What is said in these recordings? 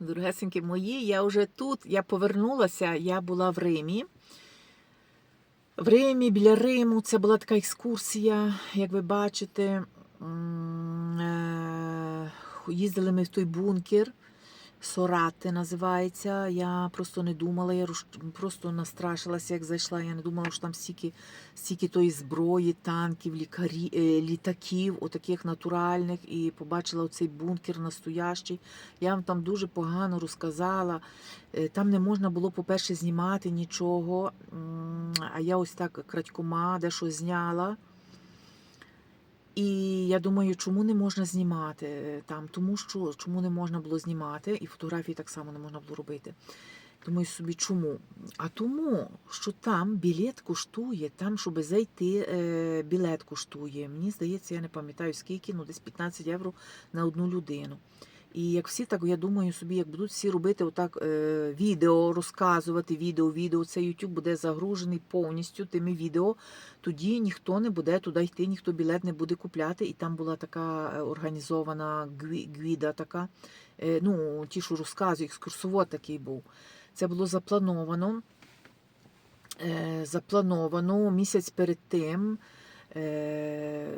Дорогесенькі мої, я вже тут, я повернулася, я була в Римі. В Римі, біля Риму, це була така екскурсія, як ви бачите. Е, Їздили ми в той бункер. Сорати називається. Я просто не думала, я просто настрашилася, як зайшла. Я не думала, що там стільки, стільки тої зброї, танків, лікарі, е, літаків, отаких натуральних, і побачила оцей бункер настоящий. Я вам там дуже погано розказала. Е, Там не можна було, по-перше, знімати нічого. А я ось так крадькома дещо зняла. І я думаю, чому не можна знімати там? Тому що чому не можна було знімати, і фотографії так само не можна було робити. Думаю собі, чому? А тому, що там білет коштує, там, щоб зайти, е, білет коштує. Мені здається, я не пам'ятаю скільки, ну десь 15 євро на одну людину. І як всі, так я думаю собі, як будуть всі робити отак е, відео, розказувати відео, відео, це YouTube буде загружений повністю тими відео, тоді ніхто не буде туди йти, ніхто білет не буде купляти. І там була така е, організована гвіда, така, е, ну, ті, що розказують, екскурсовод такий був. Це було заплановано. Е, заплановано місяць перед тим е,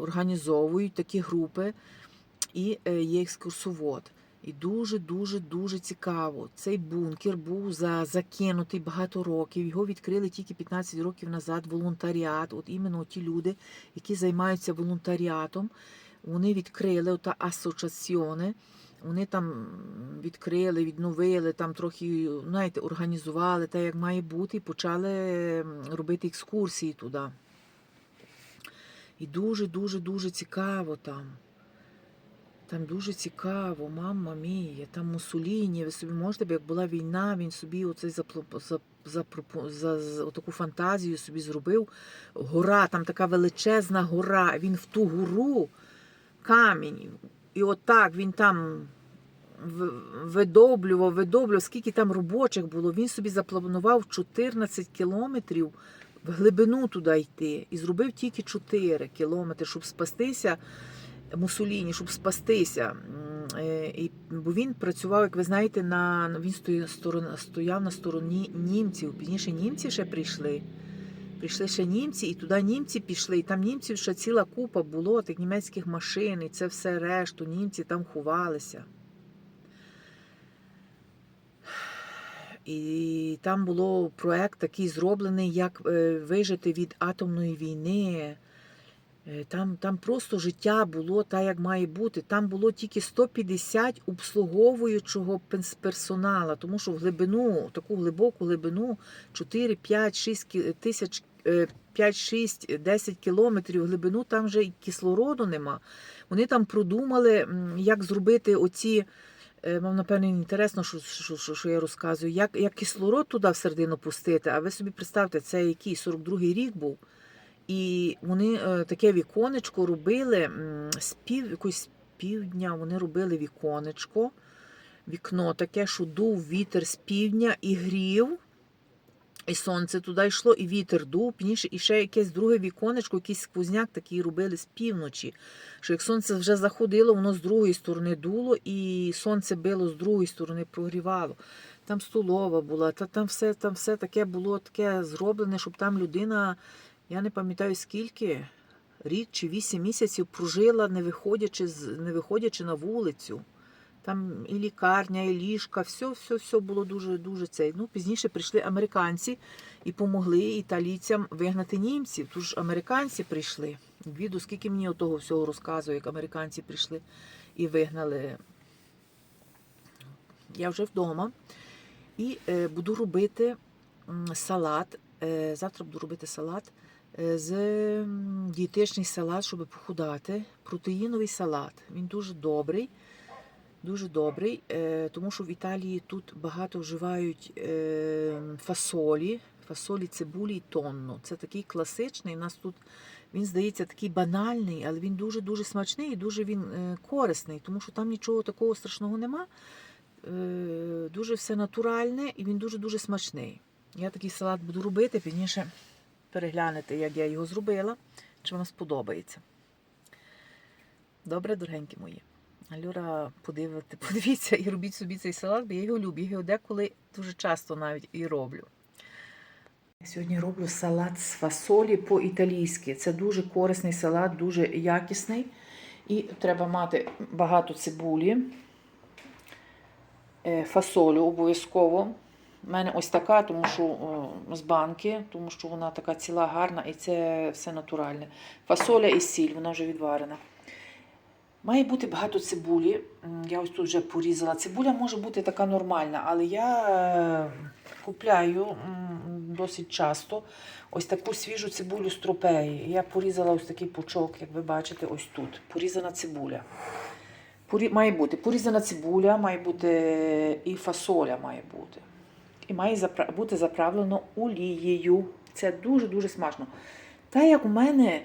організовують такі групи, і е, є екскурсовод. І дуже, дуже, цікаво. Цей бункер був за, закинутий багато років. Його відкрили тільки 15 років назад. Волонтаріат. От іменно ті люди, які займаються волонтаріатом, вони відкрили ота асоціаціони. Вони там відкрили, відновили, там трохи, знаєте, організували те, як має бути, і почали робити екскурсії туди. І дуже, дуже, дуже цікаво там. Там дуже цікаво, мамма мія, там Мусоліні, ви собі можете, як була війна, він собі оцей запло- за, запропо- за, за таку фантазію собі зробив. Гора, там така величезна гора, він в ту гору камінь. І отак він там видоблював, видоблював, скільки там робочих було. Він собі запланував 14 кілометрів в глибину туди йти. І зробив тільки 4 кілометри, щоб спастися. Мусоліні, щоб спастися. Е, І, бо він працював, як ви знаєте, на він стояв, на стороні німців. Пізніше німці ще прийшли. Прийшли ще німці, і туди німці пішли. І там німців ще ціла купа було, тих німецьких машин, і це все решту. Німці там ховалися. І там було проект такий зроблений, як е, вижити від атомної війни. Е, Там, там просто життя було так, як має бути. Там було тільки 150 обслуговуючого персонала, тому що в глибину, таку глибоку глибину 4, 5, 6 тисяч, е, 5, 6, 10 кілометрів глибину, там вже і кислороду нема. Вони там продумали, як зробити оці. е, Вам, напевно, інтересно, що, що, що я розказую, як, як кислород туди всередину пустити. А ви собі представте, це який 42-й рік був. І вони е, таке віконечко робили з пів, якось півдня. Вони робили віконечко, вікно таке, що дув вітер з півдня і грів. І сонце туди йшло, і вітер дув, і ще якесь друге віконечко, якийсь сквозняк такий робили з півночі. Що як сонце вже заходило, воно з другої сторони дуло, і сонце било з другої сторони, прогрівало. Там столова була, та там все, там все таке було таке зроблене, щоб там людина, я не пам'ятаю скільки, рік чи вісім місяців прожила, не виходячи, не виходячи на вулицю. Там і лікарня, і ліжка, все, все, все було дуже, дуже цей. Ну, пізніше прийшли американці і помогли італійцям вигнати німців. Тож американці прийшли. Віду, скільки мені того всього розказує, як американці прийшли і вигнали. Я вже вдома і е, буду робити салат. Е, завтра буду робити салат з дієтичний салат, щоб похудати. Протеїновий салат. Він дуже добрий. Дуже добрий, е, тому що в Італії тут багато вживають е, фасолі, фасолі, цибулі і тонну. Це такий класичний. У нас тут він здається такий банальний, але він дуже дуже смачний і дуже він е, корисний, тому що там нічого такого страшного нема. Е, дуже все натуральне і він дуже дуже смачний. Я такий салат буду робити, пізніше переглянете, як я його зробила, чи вам сподобається. Добре, дорогенькі мої. Альора, подивити, подивіться і робіть собі цей салат, бо я його люблю. Я його деколи дуже часто навіть і роблю. Сьогодні роблю салат з фасолі по-італійськи. Це дуже корисний салат, дуже якісний. І треба мати багато цибулі, е, фасолю обов'язково. У мене ось така, тому що о, з банки, тому що вона така ціла гарна і це все натуральне. Фасоля і сіль, вона вже відварена. Має бути багато цибулі. Я ось тут вже порізала. Цибуля може бути така нормальна, але я е, купляю досить часто ось таку свіжу цибулю з тропеї. Я порізала ось такий пучок, як ви бачите, ось тут. Порізана цибуля. Має бути порізана цибуля, має бути і фасоля має бути. І має бути заправлено олією. Це дуже-дуже смачно. Та як у мене.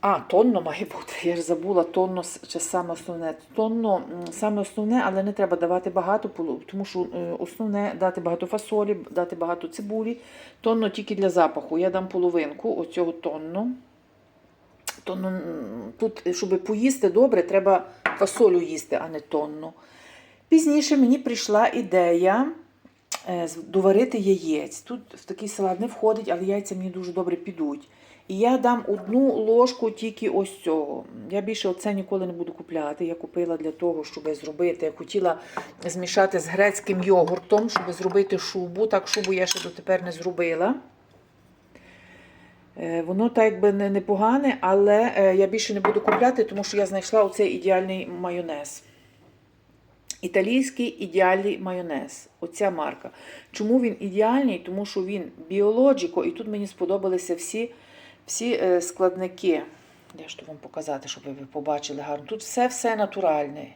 А, тонно має бути. Я ж забула тонно це саме основне. Тонно саме основне, але не треба давати багато, тому що е, основне дати багато фасолі, дати багато цибулі. Тонно тільки для запаху. Я дам половинку оцього тонну. Тонну тут, щоб поїсти добре, треба фасолю їсти, а не тонну. Пізніше мені прийшла ідея е, доварити яєць. Тут в такий салат не входить, але яйця мені дуже добре підуть. І я дам одну ложку тільки ось цього. Я більше оце ніколи не буду купляти. Я купила для того, щоб зробити. Я хотіла змішати з грецьким йогуртом, щоб зробити шубу. Так, шубу я ще дотепер не зробила. Е, Воно так якби не непогане, але е, я більше не буду купляти, тому що я знайшла оцей ідеальний майонез. Італійський ідеальний майонез. Оця марка. Чому він ідеальний? Тому що він біологіко, і тут мені сподобалися всі, всі е, складники. Я ж то вам показати, щоб ви побачили гарно. Тут все-все натуральне.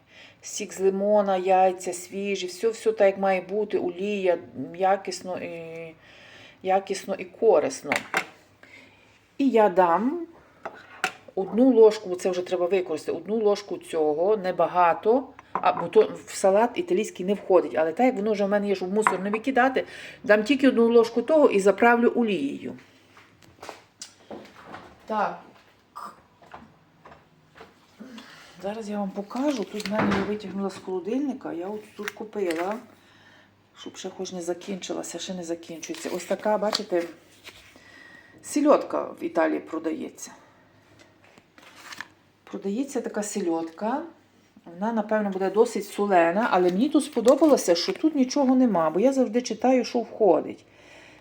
Сік з лимона, яйця, свіжі, все, все так, як має бути, олія, якісно і, якісно і корисно. І я дам одну ложку, це вже треба використати, одну ложку цього, небагато, а, бо то в салат італійський не входить. Але так як воно вже в мене є, щоб в мусор не викидати, дам тільки одну ложку того і заправлю олією. Так. Зараз я вам покажу. Тут в мене я витягнула з холодильника. Я от тут купила, щоб ще хоч не закінчилася, ще не закінчується. Ось така, бачите, сільотка в Італії продається. Продається така сельодка. Вона, напевно, буде досить солена, але мені тут сподобалося, що тут нічого нема, бо я завжди читаю, що входить.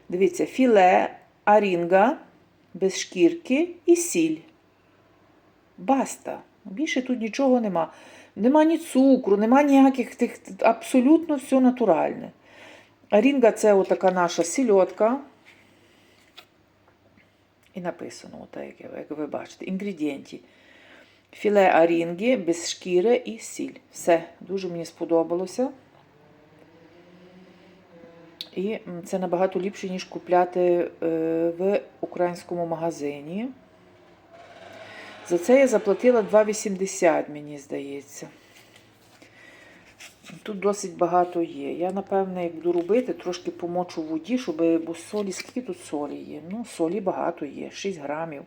Дивіться, філе, арінга, без шкірки і сіль. Баста. Більше тут нічого нема. Нема ні цукру, нема ніяких тих, абсолютно все натуральне. Арінга це отака наша сільотка. І написано, отак, як, як ви бачите, інгредієнті. Філе арінги без шкіри і сіль. Все, дуже мені сподобалося. І це набагато ліпше, ніж купляти е, в українському магазині. За це я заплатила 2,80, мені здається. Тут досить багато є. Я, напевне, як буду робити, трошки помочу в воді, щоб, бо солі, скільки тут солі є? Ну, солі багато є, 6 грамів.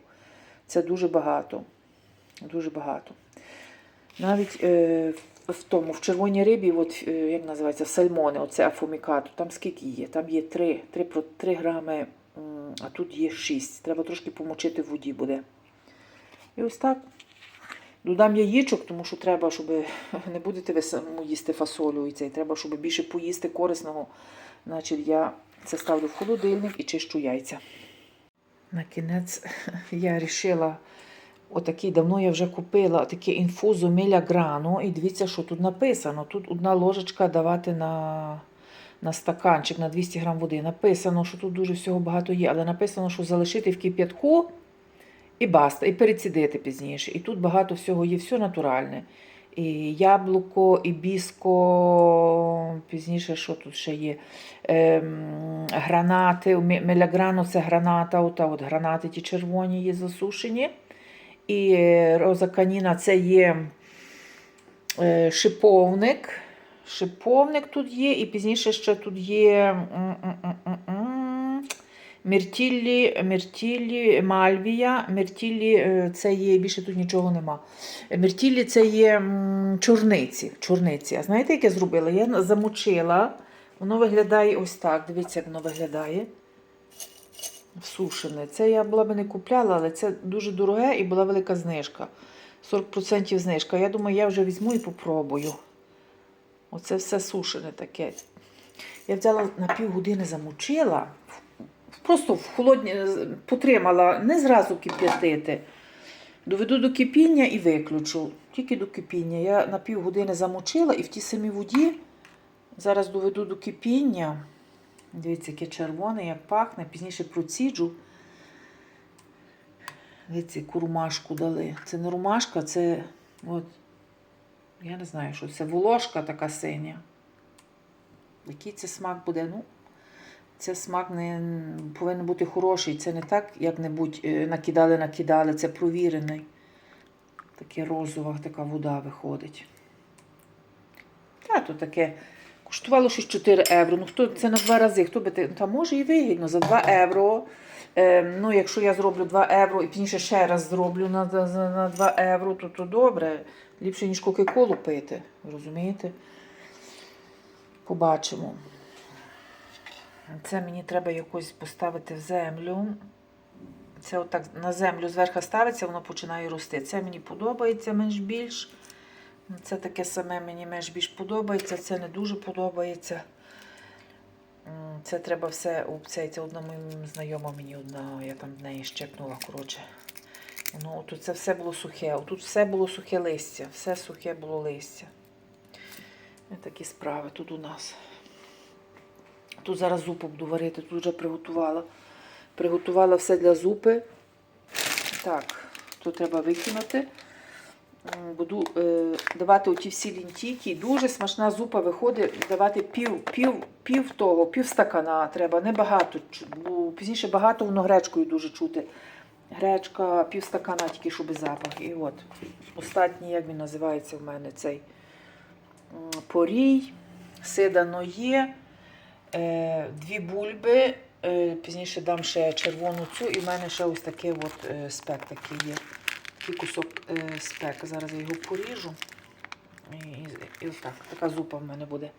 Це дуже багато. Дуже багато. Навіть е, в- тому, в червоній рибі, от, е, як називається, сальмони, оце афомікато, там скільки є? Там є 3, 3, 3 грами, а тут є 6. Треба трошки помочити в воді буде. І ось так. Додам яєчок, тому що треба, щоб не будете ви самому їсти фасолю і цей. Треба, щоб більше поїсти корисного. Значить, я це ставлю в холодильник і чищу яйця. На кінець я вирішила, отакий, давно я вже купила таке інфузо міля грану. І дивіться, що тут написано. Тут одна ложечка давати на, на стаканчик на 200 грам води. Написано, що тут дуже всього багато є, але написано, що залишити в кип'ятку і баста, і перецідити пізніше. І тут багато всього є, все натуральне. І яблуко, і біско, пізніше, що тут ще є? Ем, гранати, меляграно це граната, ота от гранати ті червоні є засушені. І роза каніна це є е, шиповник. Шиповник тут є, і пізніше ще тут є Мертіллі, Мертіллі, Мальвія. Мертіллі е, це є, більше тут нічого нема. Мертіллі це є чорниці. чорниці. А знаєте, як я зробила? Я замочила. Воно виглядає ось так. Дивіться, як воно виглядає. Всушене. Це я була би не купляла, але це дуже дороге і була велика знижка. 40% знижка. Я думаю, я вже візьму і попробую. Оце все сушене таке. Я взяла на півгодини замочила, просто в холодні потримала, не зразу кип'ятити. Доведу до кипіння і виключу. Тільки до кипіння. Я на півгодини замочила і в тій самій воді зараз доведу до кипіння. Дивіться, яке червоне, як пахне, пізніше проціджу. Дивіться, яку румашку дали. Це не румашка, це от, я не знаю, що це волошка така синя. Який це смак буде? Ну, це смак не повинен бути хороший. Це не так, як-небудь е, накидали, накидали. Це провірений. Таке розова, така вода виходить. Та, то таке. Коштувало щось 4 євро. Ну, хто це на два рази? Хто би те- Та може і вигідно за 2 євро. Е, ну, якщо я зроблю 2 євро і пізніше ще раз зроблю на, на, на 2 євро, то, то добре. Ліпше, ніж Кока-Колу пити. Розумієте? Побачимо. Це мені треба якось поставити в землю. Це отак на землю зверху ставиться, воно починає рости. Це мені подобається менш більш. Це таке саме мені менш більш подобається, це не дуже подобається. Це треба все об цей, це одна моїм знайома мені одна, я там в неї щепнула, коротше. Ну, тут це все було сухе. Тут все було сухе листя. Все сухе було листя. Ось такі справи тут у нас. Тут зараз зупу буду варити, тут вже приготувала. Приготувала все для зупи. Так, тут треба викинути. Буду е, давати оті всі лінтійки. Дуже смачна зупа виходить. Давати пів, пів, пів того, пів стакана треба, небагато. чу- Бо пізніше багато воно гречкою дуже чути. Гречка, пів стакана тільки, щоб запах. І от останній, як він називається в мене цей порій, сидано є, е, дві бульби. Е, пізніше дам ще червону цю, і в мене ще ось такий от е, спек є. Такий кусок е, спека. Зараз я його поріжу. І, і, і отак, така зупа в мене буде.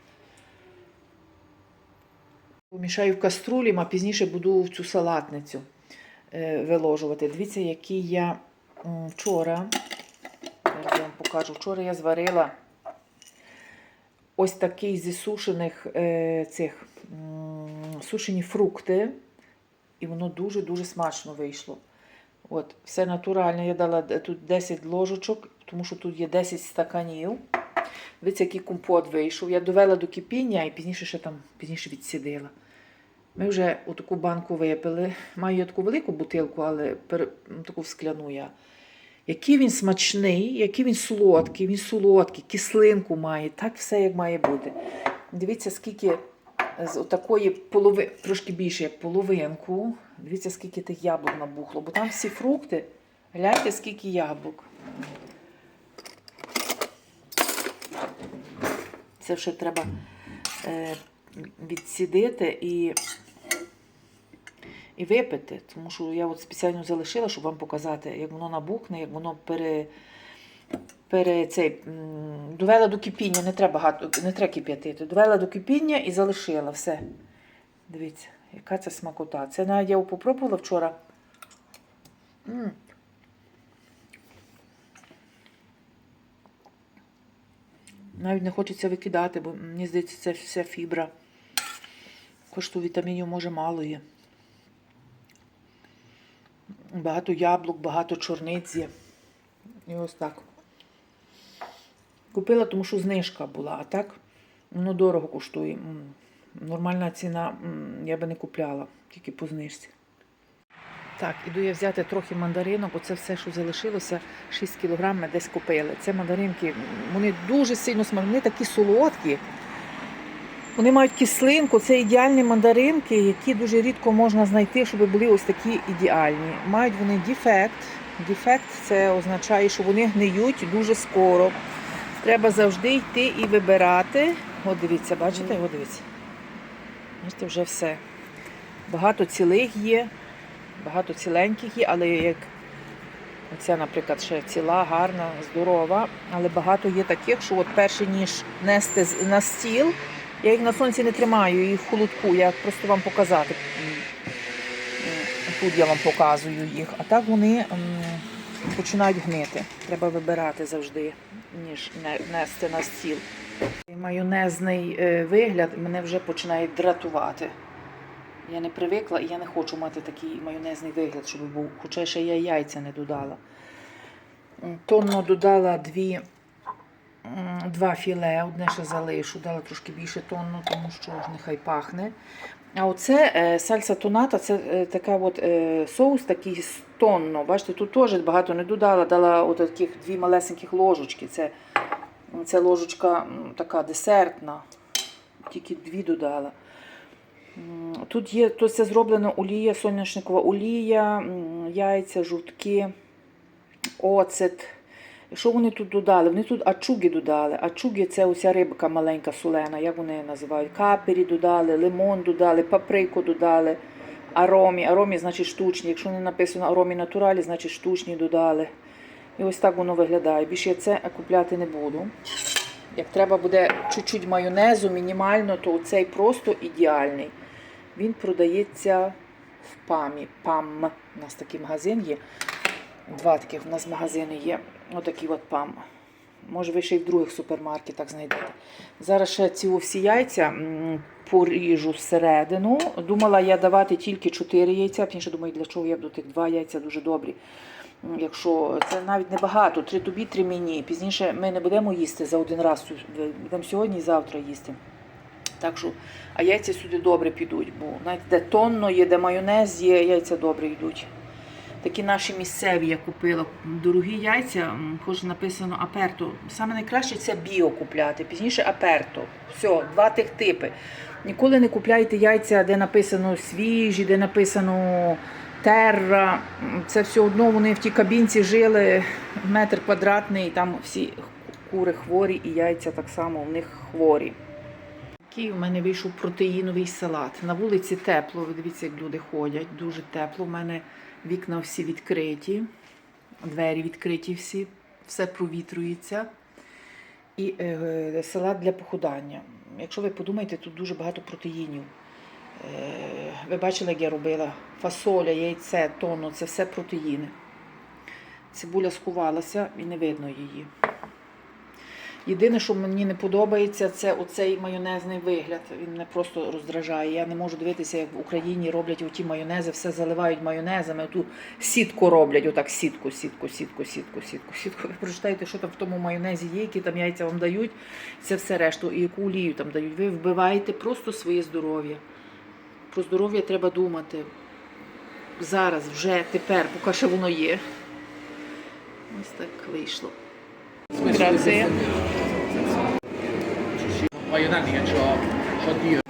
Помішаю в каструлі, а пізніше буду в цю салатницю е, виложувати. Дивіться, який я вчора, зараз я вам покажу, вчора я зварила ось такий зі сушених е, цих сушені фрукти. І воно дуже-дуже смачно вийшло. От, все натуральне. Я дала тут 10 ложечок, тому що тут є 10 стаканів. Дивіться, який компот вийшов. Я довела до кипіння і пізніше ще там пізніше відсідила. Ми вже таку банку випили. Маю я таку велику бутилку, але пере- м, таку в скляну я. Який він смачний, який він солодкий, він солодкий, кислинку має, так все як має бути. Дивіться, скільки з отакої полови, трошки більше як половинку. Дивіться, скільки тих яблук набухло, бо там всі фрукти. Гляньте, скільки яблук. Це ще треба е, відсідити і, і випити. Тому що я от спеціально залишила, щоб вам показати, як воно набухне, як воно пере, пере, цей, довела до кипіння, не треба багато, не треба кип'ятити. Довела до кипіння і залишила все. Дивіться, яка це смакота. Це навіть я попробувала вчора. М. Навіть не хочеться викидати, бо мені здається, це вся фібра. Кошту вітамінів може мало є. Багато яблук, багато чорниць є. І ось так. Купила, тому що знижка була, а так воно дорого коштує. Нормальна ціна я би не купляла, тільки по знижці. Так, іду я взяти трохи мандаринок, оце все, що залишилося, 6 кг ми десь купили. Це мандаринки, вони дуже сильно смачні, вони такі солодкі. Вони мають кислинку, це ідеальні мандаринки, які дуже рідко можна знайти, щоб були ось такі ідеальні. Мають вони дефект. Дефект це означає, що вони гниють дуже скоро. Треба завжди йти і вибирати. От дивіться, бачите? От дивіться. Бачите, вже все. Багато цілих є, багато ціленьких є, але як оця, наприклад, ще ціла, гарна, здорова. Але багато є таких, що от перше ніж нести на стіл, я їх на сонці не тримаю, їх в холодку, я просто вам показати. Тут я вам показую їх. А так вони починають гнити. Треба вибирати завжди, ніж нести на стіл. Майонезний е, вигляд мене вже починає дратувати. Я не привикла і я не хочу мати такий майонезний вигляд, щоб був, хоча ще я яйця не додала. Тонно додала дві, два філе, одне ще залишу, дала трошки більше тонну, тому що нехай пахне. А оце е, сальса тоната, це е, така от, соус такий з. Бачите, тут теж багато не додала, дала таких дві малесеньких ложечки. Це, це ложечка така десертна, тільки дві додала. Тут є, тут це зроблено олія, соняшникова олія, яйця, жовтки, оцет. Що вони тут додали? Вони тут ачуги додали. Ачуги це оця рибка маленька солена, як вони її називають. Капері додали, лимон додали, паприку додали, аромі. Аромі значить штучні. Якщо не написано аромі натуралі, значить штучні додали. І ось так воно виглядає. Більше я це купляти не буду. Як треба буде чуть-чуть майонезу, мінімально, то цей просто ідеальний. Він продається в памі. Пам. У нас такий магазин є. Два таких у нас магазини є. Отакий от пам. Може, ви ще й в других супермаркетах знайдете. Зараз ще ці всі яйця поріжу всередину. Думала я давати тільки 4 яйця, пізніше думаю, для чого я буду тих 2 яйця дуже добрі. Якщо це навіть небагато, 3 тобі, 3 мені. Пізніше ми не будемо їсти за один раз, будемо сьогодні і завтра їсти. Так що, а яйця сюди добре підуть, бо знаєте, де тонно є, де майонез є, яйця добре йдуть. Такі наші місцеві я купила. Дорогі яйця, хоч написано аперто. Саме найкраще це біо купляти, пізніше аперто. Все, два тих типи. Ніколи не купляйте яйця, де написано свіжі, де написано терра. Це все одно вони в тій кабінці жили, метр квадратний, там всі кури хворі і яйця так само в них хворі. Такий у мене вийшов протеїновий салат. На вулиці тепло, ви дивіться, як люди ходять. Дуже тепло. У мене вікна всі відкриті, двері відкриті всі, все провітрюється. І е, салат для похудання. Якщо ви подумаєте, тут дуже багато протеїнів. Е, ви бачили, як я робила фасоля, яйце, тонно, це все протеїни. Цибуля сховалася і не видно її. Єдине, що мені не подобається, це оцей майонезний вигляд. Він мене просто роздражає. Я не можу дивитися, як в Україні роблять оті майонези, все заливають майонезами, ту сітку роблять, отак сітку, сітку, сітку, сітку, сітку, сітку. Ви прочитаєте, що там в тому майонезі є, які там яйця вам дають, це все решту, і яку олію там дають. Ви вбиваєте просто своє здоров'я. Про здоров'я треба думати. Зараз, вже, тепер, поки ще воно є. Ось так вийшло. Grazie. Ma io tanti che ho, ho Dio.